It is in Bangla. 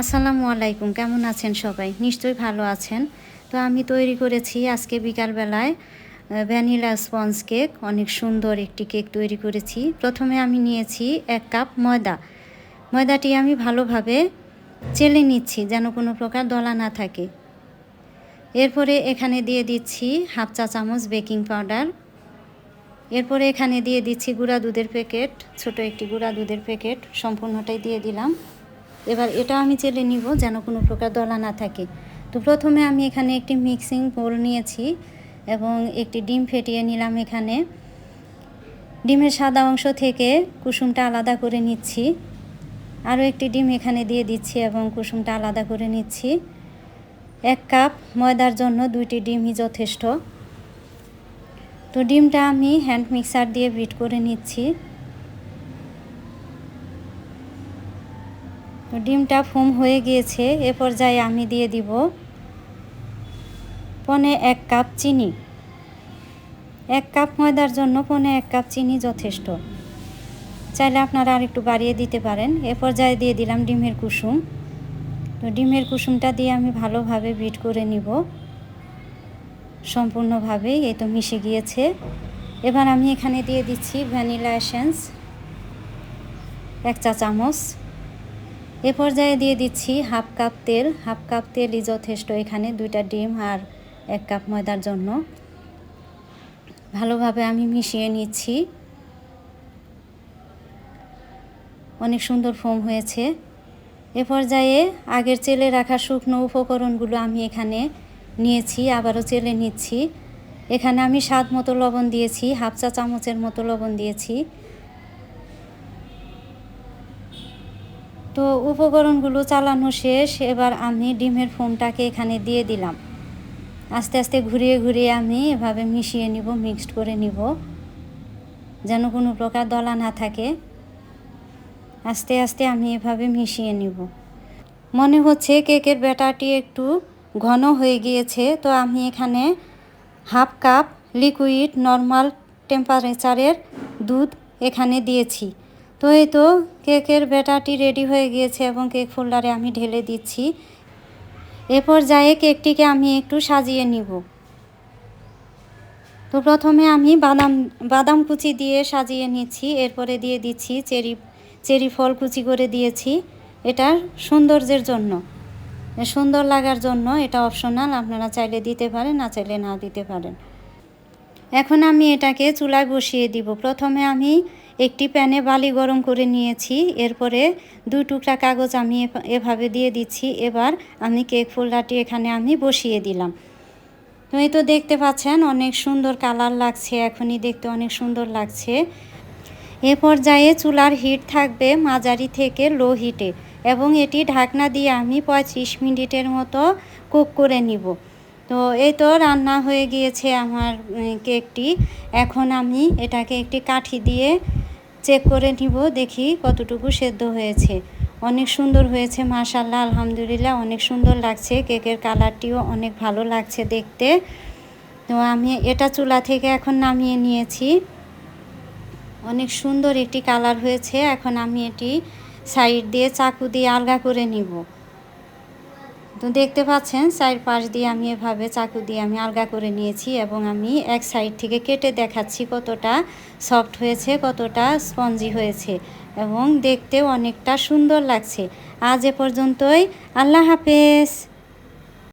আসসালামু আলাইকুম, কেমন আছেন সবাই? নিশ্চয়ই ভালো আছেন। তো আমি তৈরি করেছি আজকে বিকালবেলায় ভ্যানিলা স্পঞ্জ কেক। অনেক সুন্দর একটি কেক তৈরি করেছি। প্রথমে আমি নিয়েছি এক কাপ ময়দা। ময়দাটি আমি ভালোভাবে চেলে নিচ্ছি যেন কোনো প্রকার দলা না থাকে। এরপরে এখানে দিয়ে দিচ্ছি হাফ চা চামচ বেকিং পাউডার। এরপরে এখানে দিয়ে দিচ্ছি গুঁড়া দুধের প্যাকেট, ছোট একটি গুঁড়া দুধের প্যাকেট। সম্পূর্ণটাই দিয়ে দিলাম। এবার এটা আমি চেলে নিব যেন কোনো প্রকার দলা না থাকে। তো প্রথমে আমি এখানে একটি মিক্সিং বোল নিয়েছি এবং একটি ডিম ফেটিয়ে নিলাম এখানে। ডিমের সাদা অংশ থেকে কুসুমটা আলাদা করে নিচ্ছি। আরও একটি ডিম এখানে দিয়ে দিচ্ছি এবং কুসুমটা আলাদা করে নিচ্ছি। এক কাপ ময়দার জন্য দুইটি ডিমই যথেষ্ট। তো ডিমটা আমি হ্যান্ড মিক্সার দিয়ে বিট করে নিচ্ছি। ডিমটা ফোম হয়ে গিয়েছে, এ পর্যায়ে আমি দিয়ে দিব পনে এক কাপ চিনি। এক কাপ ময়দার জন্য পনে এক কাপ চিনি যথেষ্ট। চাইলে আপনারা আর একটু বাড়িয়ে দিতে পারেন। এ পর্যায়ে দিয়ে দিলাম ডিমের কুসুম। তো ডিমের কুসুমটা দিয়ে আমি ভালোভাবে বিট করে নিব। সম্পূর্ণভাবে এই তো মিশে গিয়েছে। এবার আমি এখানে দিয়ে দিচ্ছি ভ্যানিলা এসেন্স, এক চা চামচ। এ পর্যায়ে দিয়ে দিচ্ছি হাফ কাপ তেল। হাফ কাপ তেলই যথেষ্ট। এখানে দুইটা ডিম আর এক কাপ ময়দার জন্য। ভালোভাবে আমি মিশিয়ে নিচ্ছি। অনেক সুন্দর ফোম হয়েছে। এ পর্যায়ে আগের চেলে রাখা শুকনো উপকরণগুলো আমি এখানে নিয়েছি, আবারও চেলে নিচ্ছি। এখানে আমি স্বাদ মতো লবণ দিয়েছি, হাফ চা চামচের মতো লবণ দিয়েছি। তো উপকরণগুলো চালানো শেষ, এবার আমি ডিমের ফোমটাকে এখানে দিয়ে দিলাম। আস্তে আস্তে ঘুরিয়ে ঘুরিয়ে আমি এভাবে মিশিয়ে নিব, মিক্সড করে নিব, যেন কোনো প্রকার দলা না থাকে। আস্তে আস্তে আমি এভাবে মিশিয়ে নিব। মনে হচ্ছে কেকের ব্যাটারটি একটু ঘন হয়ে গিয়েছে, তো আমি এখানে হাফ কাপ লিকুইড নর্মাল টেম্পারেচারের দুধ এখানে দিয়েছি। তো এই তো কেকের ব্যাটারটি রেডি হয়ে গিয়েছে এবং কেক ফোল্ডারে আমি ঢেলে দিচ্ছি। এ পর্যায়ে কেকটিকে আমি একটু সাজিয়ে নিব। তো প্রথমে আমি বাদাম বাদাম কুচি দিয়ে সাজিয়ে নিচ্ছি, এরপরে দিয়ে দিচ্ছি চেরি চেরি ফল কুচি করে দিয়েছি। এটার সৌন্দর্যের জন্য। সুন্দর লাগার জন্য এটা অপশনাল আপনারা চাইলে দিতে পারেন, না চাইলে না দিতে পারেন। এখন আমি এটাকে চুলায় বসিয়ে দিব। প্রথমে আমি একটি প্যানে বালি গরম করে নিয়েছি। এরপরে দুই টুকরা কাগজ আমি এভাবে দিয়ে দিচ্ছি। এবার আমি কেক ফোল্ডারটি এখানে আমি বসিয়ে দিলাম। তো এই তো দেখতে পাচ্ছেন, অনেক সুন্দর কালার লাগছে। এখনই দেখতে অনেক সুন্দর লাগছে। এ পর্যায়ে চুলার হিট থাকবে মাঝারি থেকে লো হিটে এবং এটি ঢাকনা দিয়ে আমি পঁয়ত্রিশ মিনিটের মতো কুক করে নিব। তো এই তো রান্না হয়ে গিয়েছে আমার কেকটি। এখন আমি এটাকে একটি কাঠি দিয়ে চেক করে নিব, দেখি কতটুকু সেদ্ধ হয়েছে। অনেক সুন্দর হয়েছে মাশাল্লাহ আলহামদুলিল্লাহ, অনেক সুন্দর লাগছে। কেকের কালারটিও অনেক ভালো লাগছে দেখতে। তো আমি এটা চুলা থেকে এখন নামিয়ে নিয়েছি। অনেক সুন্দর একটি কালার হয়েছে। এখন আমি এটি সাইড দিয়ে চাকু দিয়ে আলগা করে নিব। তো দেখতে পাচ্ছেন সাইড পাশ দিয়ে আমি এভাবে চাকু দিয়ে আমি আলগা করে নিয়েছি এবং আমি এক সাইড থেকে কেটে দেখাচ্ছি কতটা সফট হয়েছে, কতটা স্পঞ্জি হয়েছে এবং দেখতে অনেকটা সুন্দর লাগছে। আজ এ পর্যন্তই, আল্লাহ হাফেজ।